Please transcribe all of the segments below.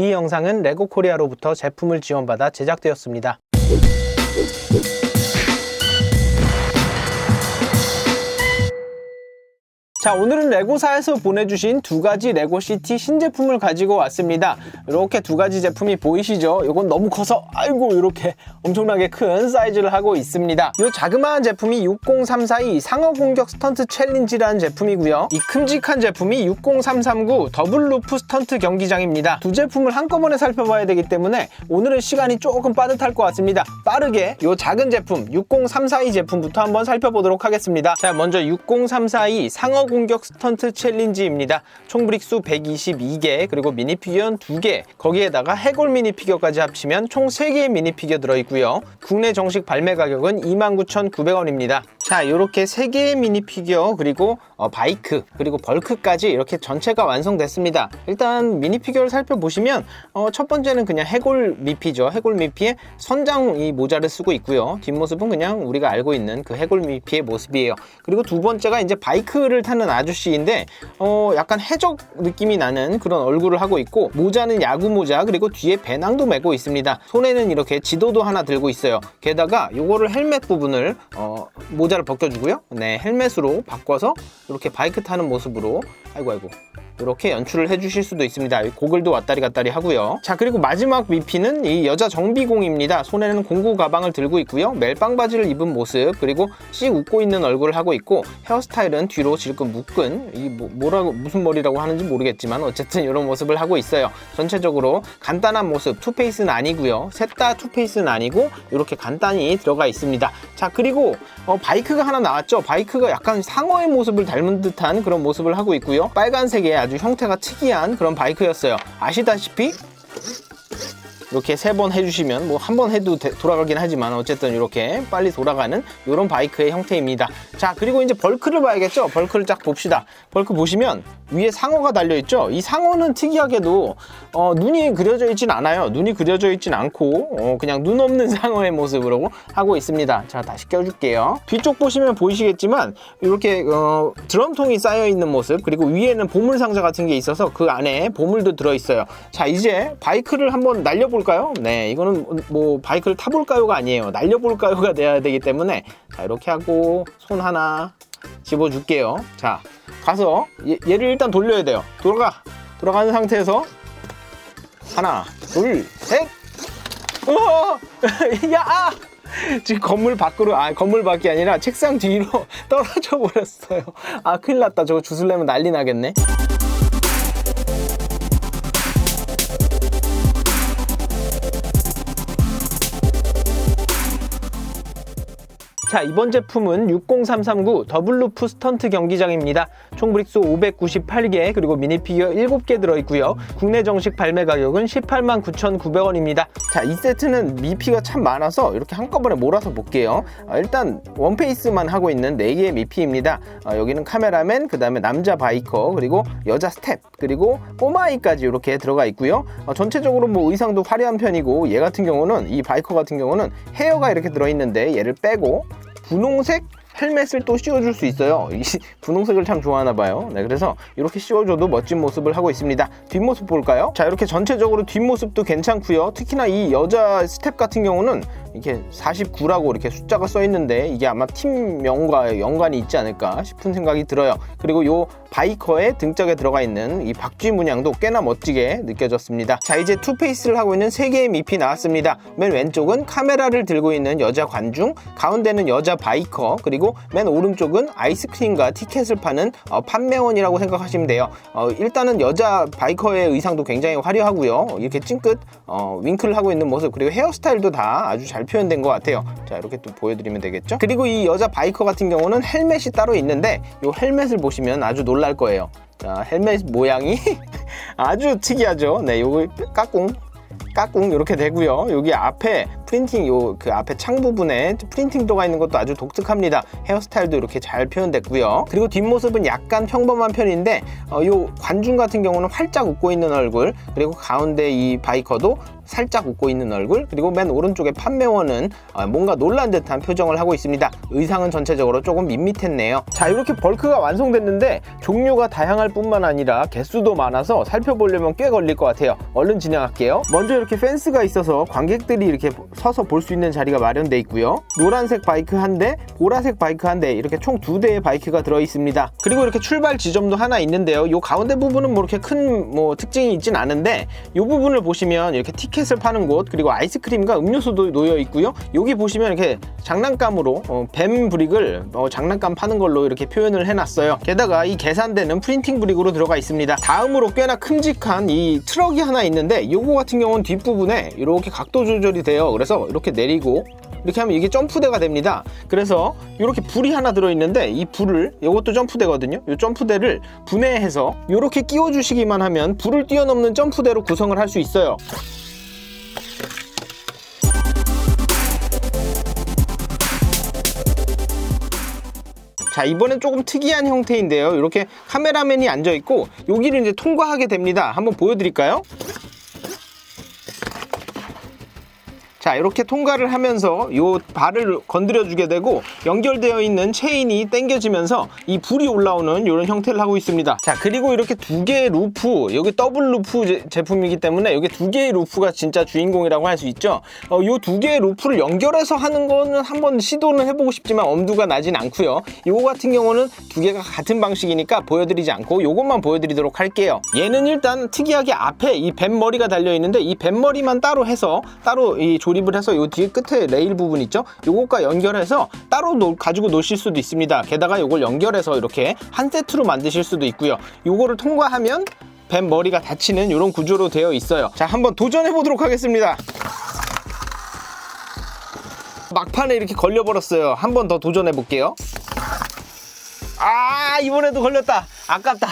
이 영상은 레고 코리아로부터 제품을 지원받아 제작되었습니다. 자 오늘은 레고사에서 보내주신 두 가지 레고시티 신제품을 가지고 왔습니다. 이렇게 두 가지 제품이 보이시죠? 이건 너무 커서 아이고 이렇게 엄청나게 큰 사이즈를 하고 있습니다. 이 자그마한 제품이 60342 상어 공격 스턴트 챌린지라는 제품이고요. 이 큼직한 제품이 60339 더블 루프 스턴트 경기장입니다. 두 제품을 한꺼번에 살펴봐야 되기 때문에 오늘은 시간이 조금 빠듯할 것 같습니다. 빠르게 이 작은 제품 60342 제품부터 한번 살펴보도록 하겠습니다. 자 먼저 60342 상어 공격 스턴트 챌린지입니다. 총 브릭수 122개 그리고 미니피규어는 2개 거기에다가 해골 미니피규어까지 합치면 총 3개의 미니피규어 들어있고요. 국내 정식 발매 가격은 29,900원입니다. 자 이렇게 3개의 미니 피규어 그리고 어, 바이크 그리고 벌크까지 이렇게 전체가 완성됐습니다. 일단 미니 피규어를 살펴보시면 어, 첫 번째는 그냥 해골 미피죠. 해골 미피의 선장 이 모자를 쓰고 있고요. 뒷모습은 그냥 우리가 알고 있는 그 해골 미피의 모습이에요. 그리고 두 번째가 이제 바이크를 타는 아저씨인데 어, 약간 해적 느낌이 나는 그런 얼굴을 하고 있고 모자는 야구 모자 그리고 뒤에 배낭도 메고 있습니다. 손에는 이렇게 지도도 하나 들고 있어요. 게다가 요거를 헬멧 부분을 어, 모자 를 벗겨주고요. 네 헬멧으로 바꿔서 이렇게 바이크 타는 모습으로 아이고 아이고 이렇게 연출을 해주실 수도 있습니다. 고글도 왔다리 갔다리 하고요. 자 그리고 마지막 미피는 이 여자 정비공입니다. 손에는 공구 가방을 들고 있고요. 멜빵 바지를 입은 모습 그리고 씩 웃고 있는 얼굴을 하고 있고 헤어스타일은 뒤로 질끈 묶은 이 뭐, 라고 무슨 머리라고 하는지 모르겠지만 어쨌든 이런 모습을 하고 있어요. 전체적으로 간단한 모습 투페이스는 아니고요. 셋 다 투페이스는 아니고 이렇게 간단히 들어가 있습니다. 자 그리고 어, 바이크가 하나 나왔죠. 바이크가 약간 상어의 모습을 닮은 듯한 그런 모습을 하고 있고요. 빨간색의 아주 형태가 특이한 그런 바이크였어요. 아시다시피 이렇게 세 번 해주시면 뭐 한 번 해도 되- 돌아가긴 하지만 어쨌든 이렇게 빨리 돌아가는 이런 바이크의 형태입니다. 자 그리고 이제 벌크를 봐야겠죠. 벌크를 쫙 봅시다. 벌크 보시면 위에 상어가 달려 있죠. 이 상어는 특이하게도 어, 눈이 그려져 있진 않아요. 눈이 그려져 있진 않고 어, 그냥 눈 없는 상어의 모습으로 하고 있습니다. 자 다시 껴줄게요. 뒤쪽 보시면 보이시겠지만 이렇게 어, 드럼통이 쌓여 있는 모습 그리고 위에는 보물 상자 같은 게 있어서 그 안에 보물도 들어 있어요. 자 이제 바이크를 한번 날려볼까요? 네 이거는 뭐 바이크를 타볼까요가 아니에요. 날려볼까요가 돼야 되기 때문에 자 이렇게 하고 손 하나 집어줄게요. 자 가서 얘, 얘를 일단 돌려야 돼요. 돌아가 돌아가는 상태에서 하나 둘 셋 우와 야 아! 지금 건물 밖으로 아 건물 밖이 아니라 책상 뒤로 떨어져 버렸어요. 아 큰일 났다. 저거 주술래면 난리 나겠네. 자 이번 제품은 60339 더블루프 스턴트 경기장입니다. 총 브릭수 598개 그리고 미니피규어 7개 들어있고요. 국내 정식 발매 가격은 18만 9,900원입니다. 자 이 세트는 미피가 참 많아서 이렇게 한꺼번에 몰아서 볼게요. 아, 일단 원페이스만 하고 있는 4개의 미피입니다. 아, 여기는 카메라맨, 그 다음에 남자 바이커, 그리고 여자 스텝, 그리고 꼬마아이까지 이렇게 들어가 있고요. 어, 전체적으로 뭐 의상도 화려한 편이고 얘 같은 경우는 이 바이커 같은 경우는 헤어가 이렇게 들어있는데 얘를 빼고 분홍색 헬멧을 또 씌워줄 수 있어요. 이 분홍색을 참 좋아하나 봐요. 네, 그래서 이렇게 씌워줘도 멋진 모습을 하고 있습니다. 뒷모습 볼까요? 자, 이렇게 전체적으로 뒷모습도 괜찮고요. 특히나 이 여자 스텝 같은 경우는 이렇게 49라고 이렇게 숫자가 써 있는데 이게 아마 팀명과 연관이 있지 않을까 싶은 생각이 들어요. 그리고 요 바이커의 등짝에 들어가 있는 이 박쥐 문양도 꽤나 멋지게 느껴졌습니다. 자, 이제 투페이스를 하고 있는 세 개의 미피 나왔습니다. 맨 왼쪽은 카메라를 들고 있는 여자 관중, 가운데는 여자 바이커, 그리고 맨 오른쪽은 아이스크림과 티켓을 파는 어, 판매원이라고 생각하시면 돼요. 어, 일단은 여자 바이커의 의상도 굉장히 화려하고요. 이렇게 찡긋 어, 윙크를 하고 있는 모습, 그리고 헤어스타일도 다 아주 잘 표현된 것 같아요. 자, 이렇게 또 보여드리면 되겠죠? 그리고 이 여자 바이커 같은 경우는 헬멧이 따로 있는데 이 헬멧을 보시면 아주 놀랄 거예요. 자, 헬멧 모양이 아주 특이하죠. 네, 요거 까꿍 까꿍 이렇게 되고요. 여기 앞에 프린팅 요 그 앞에 창 부분에 프린팅 도가 있는 것도 아주 독특합니다. 헤어스타일도 이렇게 잘 표현됐고요. 그리고 뒷모습은 약간 평범한 편인데 어, 요 관중 같은 경우는 활짝 웃고 있는 얼굴 그리고 가운데 이 바이커도 살짝 웃고 있는 얼굴 그리고 맨 오른쪽에 판매원은 어, 뭔가 놀란 듯한 표정을 하고 있습니다. 의상은 전체적으로 조금 밋밋했네요. 자 이렇게 벌크가 완성됐는데 종류가 다양할 뿐만 아니라 개수도 많아서 살펴보려면 꽤 걸릴 것 같아요. 얼른 진행할게요. 먼저 이렇게 펜스가 있어서 관객들이 이렇게 서서 볼 수 있는 자리가 마련돼 있고요. 노란색 바이크 한 대, 보라색 바이크 한 대 이렇게 총 두 대의 바이크가 들어 있습니다. 그리고 이렇게 출발 지점도 하나 있는데요. 이 가운데 부분은 뭐 이렇게 큰 뭐 특징이 있진 않은데 이 부분을 보시면 이렇게 티켓 을 파는 곳 그리고 아이스크림과 음료수도 놓여 있고요. 여기 보시면 이렇게 장난감으로 어, 뱀 브릭을 어, 장난감 파는 걸로 이렇게 표현을 해놨어요. 게다가 이 계산대는 프린팅 브릭으로 들어가 있습니다. 다음으로 꽤나 큼직한 이 트럭이 하나 있는데 요거 같은 경우는 뒷부분에 이렇게 각도 조절이 돼요. 그래서 이렇게 내리고 이렇게 하면 이게 점프대가 됩니다. 그래서 이렇게 불이 하나 들어있는데 이 불을 이것도 점프대거든요. 이 점프대를 분해해서 이렇게 끼워주시기만 하면 불을 뛰어넘는 점프대로 구성을 할 수 있어요. 자 이번엔 조금 특이한 형태인데요. 이렇게 카메라맨이 앉아 있고 여기를 이제 통과하게 됩니다. 한번 보여드릴까요 자 이렇게 통과를 하면서 요 발을 건드려 주게 되고 연결되어 있는 체인이 당겨지면서 이 불이 올라오는 이런 형태를 하고 있습니다. 자 그리고 이렇게 두 개의 루프 여기 더블 루프 제, 제품이기 때문에 여기 두 개의 루프가 진짜 주인공이라고 할 수 있죠. 어, 요두 개의 루프를 연결해서 하는 거는 한번 시도는 해보고 싶지만 엄두가 나진 않고요. 요거 같은 경우는 두 개가 같은 방식이니까 보여드리지 않고 요것만 보여드리도록 할게요. 얘는 일단 특이하게 앞에 이 뱀머리가 달려 있는데 이 뱀머리만 따로 해서 따로 이 조립 을 해서 요 뒤에 끝에 레일 부분 있죠? 요것과 연결해서 따로 놓- 가지고 노실 수도 있습니다. 게다가 요걸 연결해서 이렇게 한 세트로 만드실 수도 있고요. 요거를 통과하면 뱀 머리가 닫히는 이런 구조로 되어 있어요. 자, 한번 도전해 보도록 하겠습니다. 막판에 이렇게 걸려버렸어요. 한 번 더 도전해 볼게요. 아, 이번에도 걸렸다. 아깝다.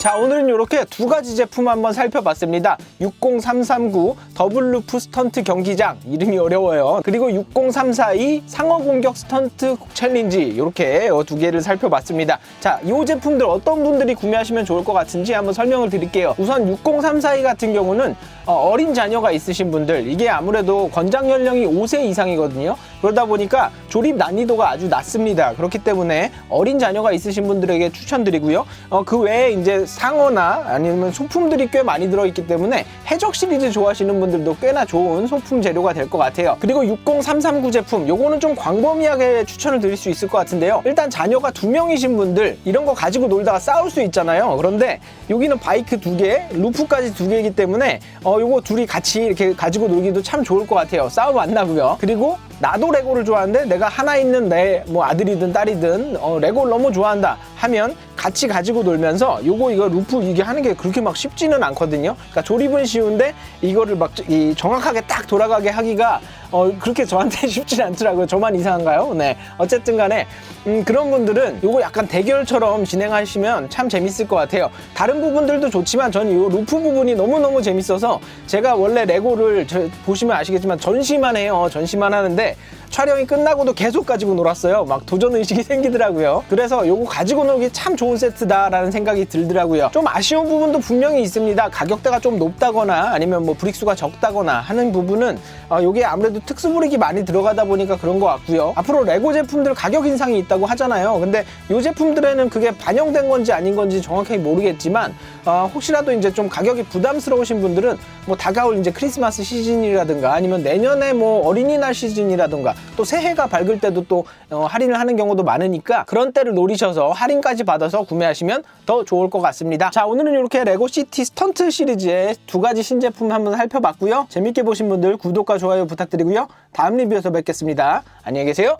자 오늘은 이렇게 두 가지 제품 한번 살펴봤습니다. 60339 더블루프 스턴트 경기장. 이름이 어려워요. 그리고 60342 상어 공격 스턴트 챌린지. 이렇게 두 개를 살펴봤습니다. 자이 제품들 어떤 분들이 구매하시면 좋을 것 같은지 한번 설명을 드릴게요. 우선 60342 같은 경우는 어, 린 자녀가 있으신 분들. 이게 아무래도 권장 연령이 5세 이상이거든요 그러다 보니까 조립 난이도가 아주 낮습니다. 그렇기 때문에 어린 자녀가 있으신 분들에게 추천드리고요. 어, 그 외에 이제 상어나 아니면 소품들이 꽤 많이 들어있기 때문에 해적 시리즈 좋아하시는 분들도 꽤나 좋은 소품 재료가 될 것 같아요. 그리고 60339 제품 요거는 좀 광범위하게 추천을 드릴 수 있을 것 같은데요. 일단 자녀가 두 명이신 분들 이런 거 가지고 놀다가 싸울 수 있잖아요. 그런데 여기는 바이크 두 개, 루프까지 두 개이기 때문에 어 요거 둘이 같이 이렇게 가지고 놀기도 참 좋을 것 같아요. 싸움 안 나고요. 그리고 나도 레고를 좋아하는데 내가 하나 있는 내 뭐 아들이든 딸이든 어, 레고를 너무 좋아한다 하면 같이 가지고 놀면서 요거 이거 루프 이게 하는 게 그렇게 막 쉽지는 않거든요. 그러니까 조립은 쉬운데 이거를 막이 정확하게 딱 돌아가게 하기가 어, 그렇게 저한테 쉽지 않더라고요. 저만 이상한가요? 네. 어쨌든 간에 음, 그런 분들은 요거 약간 대결처럼 진행하시면 참 재밌을 것 같아요. 다른 부분들도 좋지만 저는 이 루프 부분이 너무너무 재밌어서 제가 원래 레고를 저- 보시면 아시겠지만 전시만 해요. 전시만 하는데 촬영이 끝나고도 계속 가지고 놀았어요. 막 도전 의식이 생기더라고요. 그래서 요거 가지고 놀기 참 좋은 세트다라는 생각이 들더라고요. 좀 아쉬운 부분도 분명히 있습니다. 가격대가 좀 높다거나 아니면 뭐 브릭수가 적다거나 하는 부분은 어, 요게 아무래도 특수 브릭이 많이 들어가다 보니까 그런 것 같고요. 앞으로 레고 제품들 가격 인상이 있다고 하잖아요. 근데 요 제품들에는 그게 반영된 건지 아닌 건지 정확하게 모르겠지만 어, 혹시라도 이제 좀 가격이 부담스러우신 분들은 뭐 다가올 이제 크리스마스 시즌이라든가 아니면 내년에 뭐 어린이날 시즌이라든가 또 새해가 밝을 때도 또 어, 할인을 하는 경우도 많으니까 그런 때를 노리셔서 할인까지 받아서 구매하시면 더 좋을 것 같습니다. 자 오늘은 이렇게 레고 시티 스턴트 시리즈의 두 가지 신제품 한번 살펴봤고요. 재밌게 보신 분들 구독과 좋아요 부탁드리 고요. 다음 리뷰에서 뵙겠습니다. 안녕히 계세요.